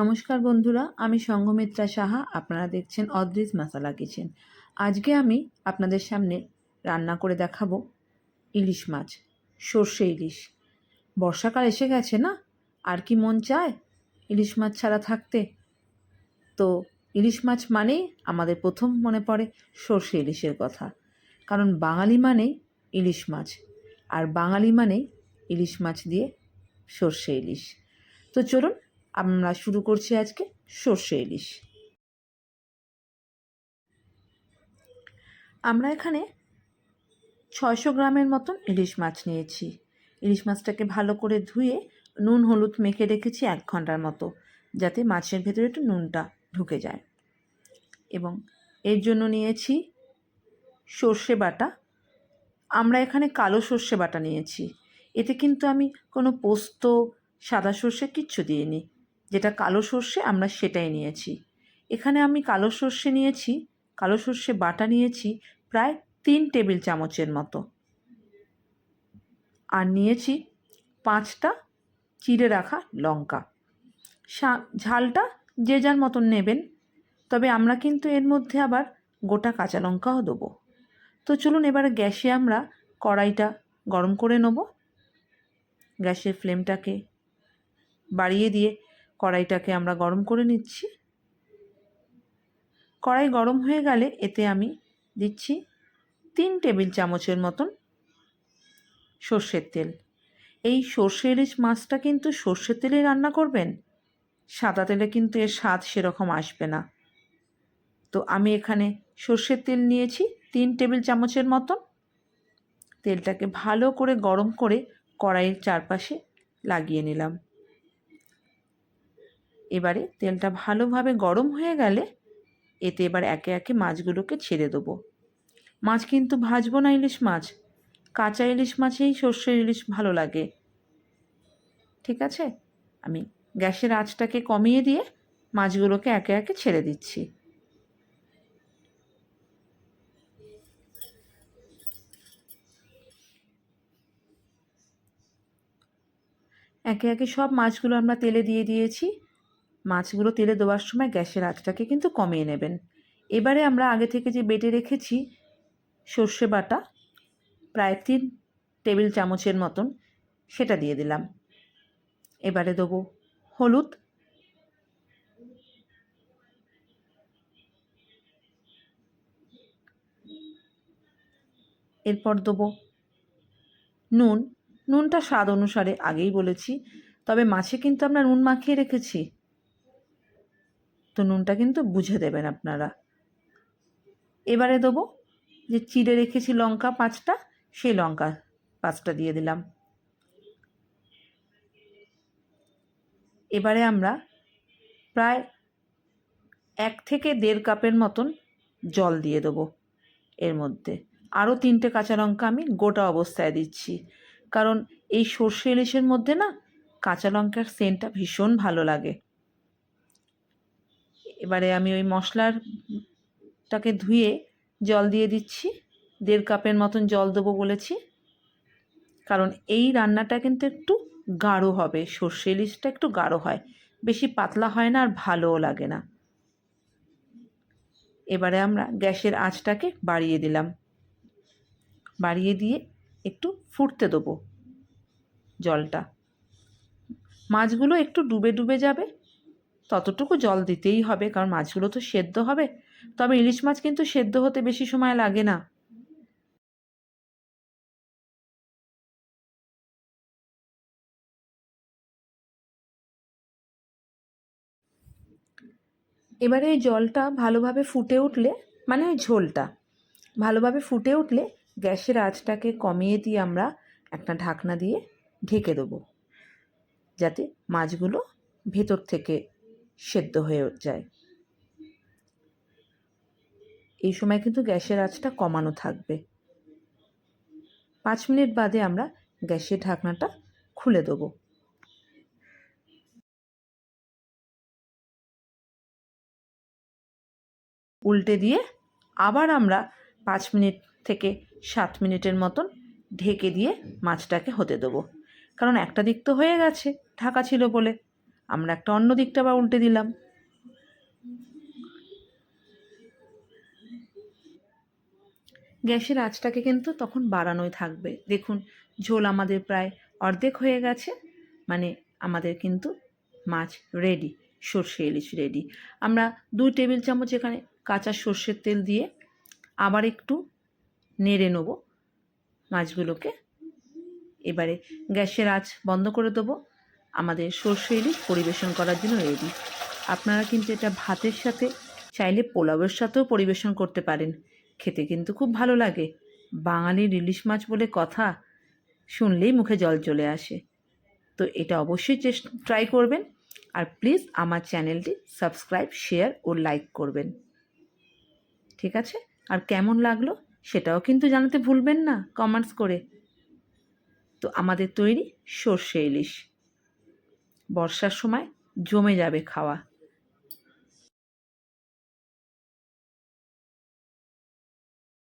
নমস্কার বন্ধুরা, আমি সঙ্গমিত্রা সাহা, আপনারা দেখছেন অদ্রিজ মশালা কিচেন। আজকে আমি আপনাদের সামনে রান্না করে দেখাবো ইলিশ মাছ, সর্ষে ইলিশ। বর্ষাকাল এসে গেছে না? আর কি মন চায় ইলিশ মাছ ছাড়া থাকতে? তো ইলিশ মাছ মানেই আমাদের প্রথম মনে পড়ে সর্ষে ইলিশের কথা। কারণ বাঙালি মানেই ইলিশ মাছ, আর বাঙালি মানেই ইলিশ মাছ দিয়ে সর্ষে ইলিশ। তো চলুন আমরা শুরু করছি আজকে সর্ষে ইলিশ। আমরা এখানে ছয়শো গ্রামের মতন ইলিশ মাছ নিয়েছি। ইলিশ মাছটাকে ভালো করে ধুয়ে নুন, হলুদ মেখে রেখেছি এক ঘণ্টার মতো, যাতে মাছের ভেতরে একটু নুনটা ঢুকে যায়। এবং এর জন্য নিয়েছি সর্ষে বাটা। আমরা এখানে কালো সর্ষে বাটা নিয়েছি। এতে কিন্তু আমি কোনো পোস্ত, সাদা সর্ষে কিচ্ছু দিইনি। যেটা কালো সর্ষে, আমরা সেটাই নিয়েছি। এখানে আমি কালো সর্ষে নিয়েছি, কালো সর্ষে বাটা নিয়েছি প্রায় তিন টেবিল চামচের মতো। আর নিয়েছি পাঁচটা চিড়ে রাখা লঙ্কা। ঝালটা যে যার মতন নেবেন, তবে আমরা কিন্তু এর মধ্যে আবার গোটা কাঁচা লঙ্কাও দেবো। তো চলুন এবার গ্যাসে আমরা কড়াইটা গরম করে নেব। গ্যাসের ফ্লেমটাকে বাড়িয়ে দিয়ে কড়াইটাকে আমরা গরম করে নিচ্ছি। কড়াই গরম হয়ে গেলে এতে আমি দিচ্ছি তিন টেবিল চামচের মতন সর্ষের তেল। এই সর্ষে ইলিশ মাছটা কিন্তু সর্ষের তেলে রান্না করবেন, সাদা তেলে কিন্তু এর স্বাদ সেরকম আসবে না। তো আমি এখানে সর্ষের তেল নিয়েছি তিন টেবিল চামচের মতন। তেলটাকে ভালো করে গরম করে কড়াইয়ের চারপাশে লাগিয়ে নিলাম। এবারে তেলটা ভালোভাবে গরম হয়ে গেলে এতে এবার একে একে মাছগুলোকে ছেড়ে দেবো। মাছ কিন্তু ভাজবো না ইলিশ মাছ। কাঁচা ইলিশ মাছেই সর্ষের ইলিশ ভালো লাগে। ঠিক আছে? আমি গ্যাসের আঁচটাকে কমিয়ে দিয়ে মাছগুলোকে একে একে ছেড়ে দিচ্ছি। একে একে সব মাছগুলো আমরা তেলে দিয়ে দিয়েছি। মাছগুলো তেলে দেওয়ার সময় গ্যাসের আঁচটাকে কিন্তু কমিয়ে নেবেন। এবারে আমরা আগে থেকে যে বেটে রেখেছি সর্ষে বাটা, প্রায় তিন টেবিল চামচের মতন, সেটা দিয়ে দিলাম। এবারে দেবো হলুদ। এরপর দেবো নুন। নুনটা স্বাদ অনুসারে আগেই বলেছি, তবে মাছে কিন্তু আমরা নুন মাখিয়ে রেখেছি। নুনটা কিন্তু বুঝে দেবেন আপনারা। এবারে দেবো যে চিড়ে রেখেছি লঙ্কা পাঁচটা, সেই লঙ্কা পাঁচটা দিয়ে দিলাম। এবারে আমরা প্রায় এক থেকে দেড় কাপের মতন জল দিয়ে দেবো এর মধ্যে। আরও তিনটে কাঁচা লঙ্কা আমি গোটা অবস্থায় দিচ্ছি। কারণ এই সর্ষে ইলিশের মধ্যে না কাঁচা লঙ্কার সেন্টটা ভীষণ ভালো লাগে। এবারে আমি ওই মশলারটাকে ধুয়ে জল দিয়ে দিচ্ছি। দেড় কাপের মতন জল দেবো বলেছি। কারণ এই রান্নাটা কিন্তু একটু গাঢ় হবে, সর্ষে ইলিশটা একটু গাঢ় হয়। বেশি পাতলা হয় না আর ভালোও লাগে না। এবারে আমরা গ্যাসের আঁচটাকে বাড়িয়ে দিলাম। বাড়িয়ে দিয়ে একটু ফুটতে দেবো জলটা। মাছগুলো একটু ডুবে ডুবে যাবে ততটুকু জল দিতেই হবে, কারণ মাছগুলো তো সেদ্ধ হবে। তবে ইলিশ মাছ কিন্তু সেদ্ধ হতে বেশি সময় লাগে না। এবারে এই জলটা ভালোভাবে ফুটে উঠলে মানে ওই ঝোলটা, ভালোভাবে ফুটে উঠলে গ্যাসের আঁচটাকে কমিয়ে দিয়ে আমরা একটা ঢাকনা দিয়ে ঢেকে দেবো। যাতে মাছগুলো ভেতর থেকে সেদ্ধ হয়ে যায়। এই সময় কিন্তু গ্যাসের আঁচটা কমানো থাকবে। পাঁচ মিনিট বাদে আমরা গ্যাসের ঢাকনাটা খুলে দেবো। উল্টে দিয়ে আবার আমরা পাঁচ মিনিট থেকে সাত মিনিটের মতন ঢেকে দিয়ে মাছটাকে হতে দেবো। কারণ একটা দিক তো হয়ে গেছে, ঢাকা ছিল বলে। আমরা একটা অন্য দিকটা আবার উল্টে দিলাম। গ্যাসের আঁচটাকে কিন্তু তখন বাড়ানোই থাকবে। দেখুন, ঝোল আমাদের প্রায় অর্ধেক হয়ে গেছে মানে আমাদের কিন্তু মাছ রেডি সর্ষে ইলিশ রেডি আমরা দুই টেবিল চামচ এখানে কাঁচা সর্ষের তেল দিয়ে আবার একটু নেড়ে নেব মাছগুলোকে। এবারে গ্যাসের আঁচ বন্ধ করে দেবো। আমাদের সর্ষে ইলিশ পরিবেশন করার জন্য রেডি আপনারা কিন্তু এটা ভাতের সাথে চাইলে পোলাওয়ের সাথেও পরিবেশন করতে পারেন। খেতে কিন্তু খুব ভালো লাগে। বাঙালির ইলিশ মাছ বলে কথা শুনলেই মুখে জল চলে আসে। তো এটা অবশ্যই চেষ্টা ট্রাই করবেন। আর প্লিজ আমার চ্যানেলটি সাবস্ক্রাইব শেয়ার ও লাইক করবেন। ঠিক আছে? আর কেমন লাগল সেটাও কিন্তু জানাতে ভুলবেন না কমেন্টস করে। তো আমাদের তৈরি সর্ষে ইলিশ। বর্ষার সময় জমে যাবে খাওয়া।